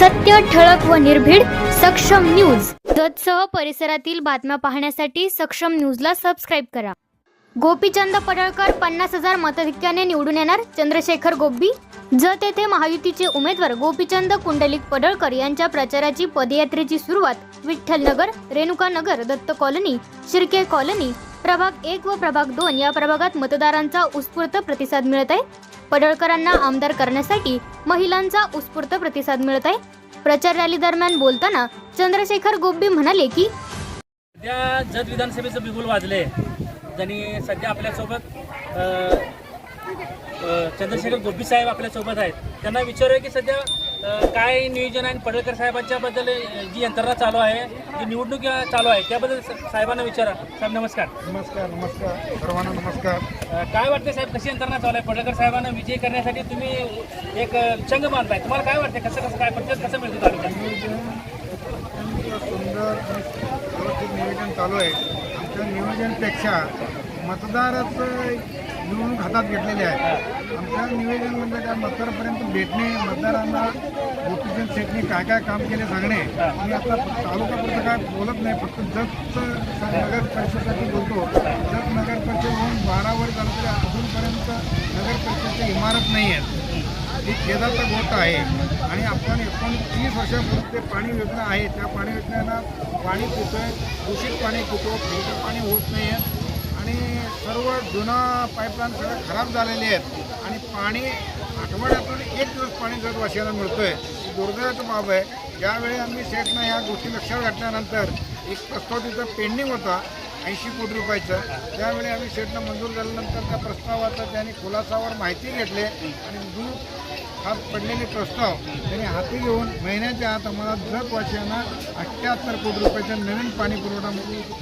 सत्य ठळक व निर्भीड सक्षम न्यूज. जतसह परिसरातील बातम्या पाहण्यासाठी सक्षम न्यूजला सबस्क्राईब करा. गोपीचंद पडळकर पन्नास हजार मताधिक्याने निवडून येणार चंद्रशेखर गोब्बी. जत येथे महायुतीचे उमेदवार गोपीचंद कुंडलिक पडळकर यांच्या प्रचाराची पदयात्रेची सुरुवात विठ्ठलनगर रेणुकानगर दत्त कॉलनी शिर्के कॉलनी प्रभाग एक व प्रभाग दोन या प्रभागात मतदारांचा उत्स्फूर्त प्रतिसाद मिळत आहे. पडळकरांना आमदार करण्यासाठी महिलांचा उत्स्फूर्त प्रतिसाद मिळत आहे. प्रचार रॅली दरम्यान बोलताना चंद्रशेखर गोब्बी म्हणाले की सध्या जत विधानसभेचं बिगुल वाजले ज्यांनी सध्या आपल्यासोबत चंद्रशेखर गोपी साहेब आपल्यासोबत आहेत. त्यांना विचारूया की सध्या काय नियोजन आहे? आणि पडळकर साहेबांच्याबद्दल अ, जी यंत्रणा चालू आहे जी निवडणूक चालू आहे त्याबद्दल साहेबांना विचारा. साहेब नमस्कार. नमस्कार नमस्कार. सर्वांना नमस्कार. अ, काय वाटते साहेब कशी यंत्रणा चालू आहे? पडळकर साहेबांना विजय करण्यासाठी तुम्ही एक चंग बांधताय तुम्हाला काय वाटते कसं कसं काय प्रतिसाद कसं मिळतो तालुक्यात? अत्यंत सुंदर आणि व्यवस्थित नियोजन चालू आहे. आमच्या नियोजनपेक्षा मतदारच निवडणूक हातात घेतलेले आहे. आमच्या निवेदन म्हणजे काय? मतदारापर्यंत भेटणे मतदारांना गोपीचंद शेटने काय काय काम केले सांगणे मी आता तालुकापर्यंत काय बोलत नाही फक्त जत नगर परिषदेसाठी बोलतो. जत नगर परिषद होऊन बारा वर झालं तरी अजूनपर्यंत नगर परिषदची इमारत नाही आहे ही खेदाचा गोष्ट आहे. आणि आपण एकोणतीस वर्षापूर्वी ते पाणी योजना आहे त्या पाणी योजनेला पाणी पितोय दूषित पाणी पितो फिल्टर पाणी होत नाही आहे आणि सर्व जुना पाईपलाईन सगळं खराब झालेले आहेत. आणि पाणी आठवड्यातून एक दिवस पाणी जगवासियांना मिळतोय आहे दुर्दैवाची बाब आहे. ज्यावेळी आम्ही सेटनं ह्या गोष्टी लक्षात घातल्यानंतर एक प्रस्ताव तिथं पेंडिंग होता. ऐंशी कोटी रुपयाचं. त्यावेळी आम्ही सेटनं मंजूर झाल्यानंतर त्या प्रस्तावाचा त्यांनी खुलासावर माहिती घेतली आणि दूर हात पडलेले प्रस्ताव त्यांनी हाती घेऊन महिन्याच्या आत आम्हाला जगवासियांना अठ्ठ्याहत्तर कोटी रुपयाच्या नवीन पाणी पुरवठा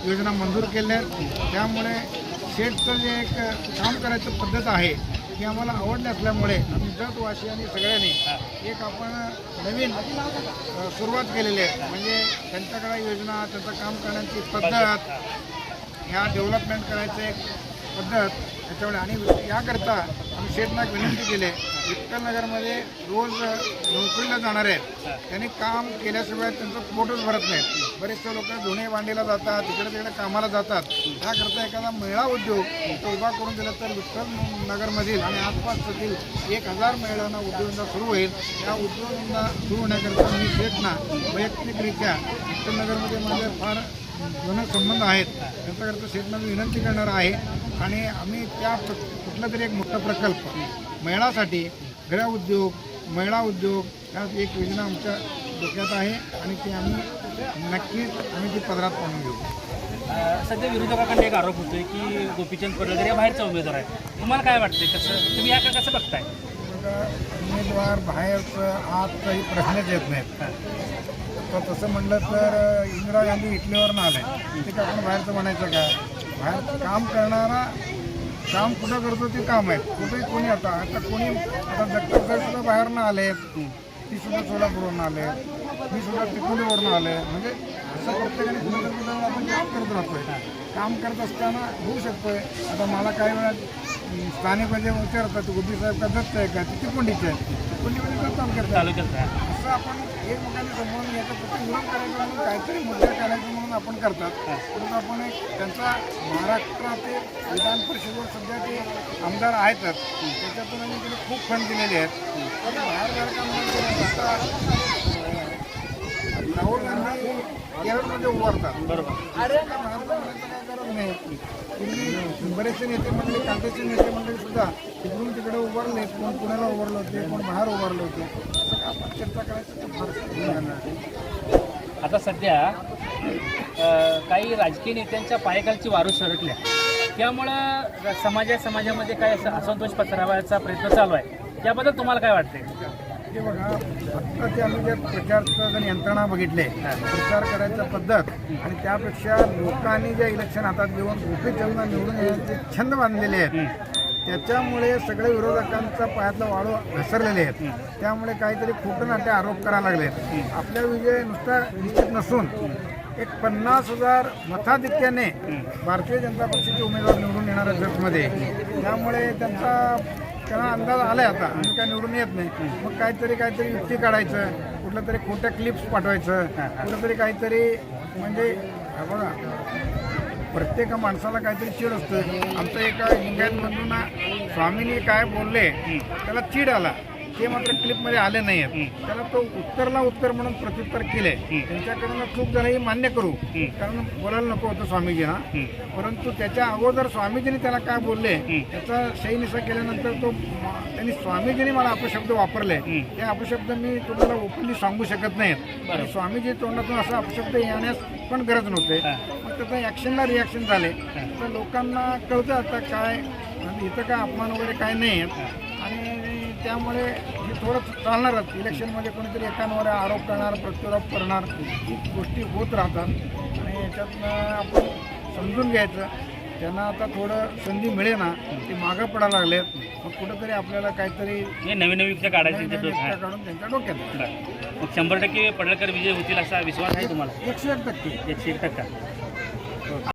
योजना मंजूर केल्या आहेत. त्यामुळे शेतचं जे एक काम करायचं पद्धत आहे ती आम्हाला आवडली असल्यामुळे आम्ही जतवासियांनी सगळ्यांनी एक आपण नवीन सुरुवात केलेली आहे. म्हणजे त्यांच्याकडे योजना त्यांचं काम करण्याची पद्धत ह्या डेव्हलपमेंट करायचं एक पद्धत त्याच्यामुळे आणि याकरता आम्ही शेठना विनंती केली. विठ्ठलनगरमध्ये रोज नोकरीला जाणार आहेत. त्यांनी काम केल्याशिवाय त्यांचं पोटच भरत नाहीत. बरेचसे लोक धुणे बांडीला जातात तिकडे तिकडे कामाला जातात. त्याकरता एखादा महिला उद्योग तो उभा करून दिला तर विठ्ठल नगरमधील आणि आसपासमधील एक हजार महिलांना उद्योगधंदा सुरू होईल. त्या उद्योगधंदा सुरू होण्याकरता मी शेतना वैयक्तिकरित्या विठ्ठलनगरमध्ये माझे फार जुने संबंध आहेत. त्यांच्याकरता शेतना विनंती करणार आहे. आणि आम्ही त्या कुठला तरी एक मोठा प्रकल्प महिलासाठी गृह उद्योग महिला उद्योग या एक योजना आमच्या डोक्यात आहे. आणि ती आम्ही नक्कीच आम्ही ती पदरात पाहून घेऊ सध्या विरोधकाकडे एक आरोप होतोय की गोपीचंद पडळकर या बाहेरचा उमेदवार आहे. तुम्हाला काय वाटतंय? कसं तुम्ही याकडे कसं बघताय? उमेदवार बाहेरचं आजचाही प्रश्नच येत नाहीत. तर तसं म्हणलं तर इंदिरा गांधी इटलीवरनं आले. ते का आपण बाहेरचं म्हणायचं काय बाहेर काम करणारा काम कुठं करतो ते काम आहे कुठेही कोणी आता आता कोणी आता जगताप साहेब सुद्धा बाहेरनं आले ती सुद्धा सोलापूरवरून आले मी सुद्धा तिकोलीवरून आले. म्हणजे असं प्रत्येकाने कुठं आपण काम करत राहतोय. काम करत असताना होऊ शकतोय. आता मला काही वेळा स्थानिक म्हणजे विचारतात गोपी साहेब का दत्त आहे का? ती कोंडीचे आहे कोंडीमध्ये काम करतात? तालुक्यात काय असं आपण एकमेकांनी समजून घ्यायचं फक्त विरोध करायचं म्हणून काहीतरी मुद्दा करायचं म्हणून आपण करतात. परंतु आपण एक त्यांचा महाराष्ट्रातील विधान परिषदेवर सध्या ते आमदार आहेतच त्याच्यातून आम्ही त्यांनी खूप फंड दिलेले आहेत. पण बाहेर राहुल गांधी केरळमध्ये उभारतात. बरोबर. शक्य नाही पूर्वी बरेचसे नेते मंडळी काँग्रेसचे नेते मंडळी सुद्धा तिकडून तिकडे उभारले कोण पुण्याला उभारले होते कोण बाहेर उभारले होते. असं आपण चर्चा करायचं? आता सध्या काही राजकीय नेत्यांच्या पायाखालची वारू सरकल्या. त्यामुळं र- समाजा समाजामध्ये काय असं असंतोष पसरावायचा प्रयत्न चालू आहे. त्याबद्दल तुम्हाला काय वाटते ते बघा आत्ता ते आम्ही जे प्रचारचं जर यंत्रणा बघितले प्रचार करायचं पद्धत आणि त्यापेक्षा लोकांनी जे इलेक्शन हातात घेऊन गोपीचंद निवडून येण्याचे छंद बांधलेले आहेत त्याच्यामुळे सगळे विरोधकांचा पायातला वाळू घसरलेले आहेत. त्यामुळे काहीतरी खोटं नाट्य आरोप करायला लागले आपल्या विजय नुसता निश्चित नसून एक पन्नास हजार मताधिक्याने भारतीय जनता पक्षाचे उमेदवार निवडून येणार आहेत जगमध्ये. त्यामुळे त्यांचा त्यांना अंदाज आलाय आता. आम्ही काय निवडून येत नाही. मग काहीतरी काहीतरी युक्ती काढायचं. कुठलं तरी खोट्या क्लिप्स पाठवायचं. कुठलं तरी काहीतरी म्हणजे बघा. प्रत्येक माणसाला काहीतरी चीड असतं. आमचं एका लिंगायतमधून ना स्वामींनी काय बोलले त्याला चीड आला. ते मात्र क्लिपमध्ये आले नाही आहेत त्याला तो उत्तरला उत्तर म्हणून प्रत्युत्तर केले. त्यांच्याकडून चूक झाली ही मान्य करू. कारण बोलायला नको होतं स्वामीजींना परंतु त्याच्या अगोदर स्वामीजींनी त्याला काय बोलले त्याचा शैनिसा केल्यानंतर तो त्यांनी स्वामीजींनी मला अपशब्द वापरले. ते अपशब्द मी तुम्हाला ओपनली सांगू शकत नाहीत स्वामीजी तोंडातून असा अपशब्द येण्यास पण गरज नव्हते. मग त्याचा ॲक्शनला रिॲक्शन झाले. तर लोकांना कळतं आता काय आणि इथं काय अपमान वगैरे काय नाही त्यामुळे हे थोडं चालणारच. इलेक्शनमध्ये कोणीतरी एकांवर आरोप करणार प्रत्यारोप करणार गोष्टी होत राहतात. आणि याच्यातनं आपण समजून घ्यायचं त्यांना आता थोडं संधी मिळे ना ते मागं पडायला लागलेत. मग कुठंतरी आपल्याला काहीतरी हे नवीन नवीन विचार काढायचे नवीन काढून त्यांच्या डोक्यात. मग शंभर टक्के पडळकर विजय होतील असा विश्वास आहे तुम्हाला? एकशे एक टक्के. एकशे एक टक्का.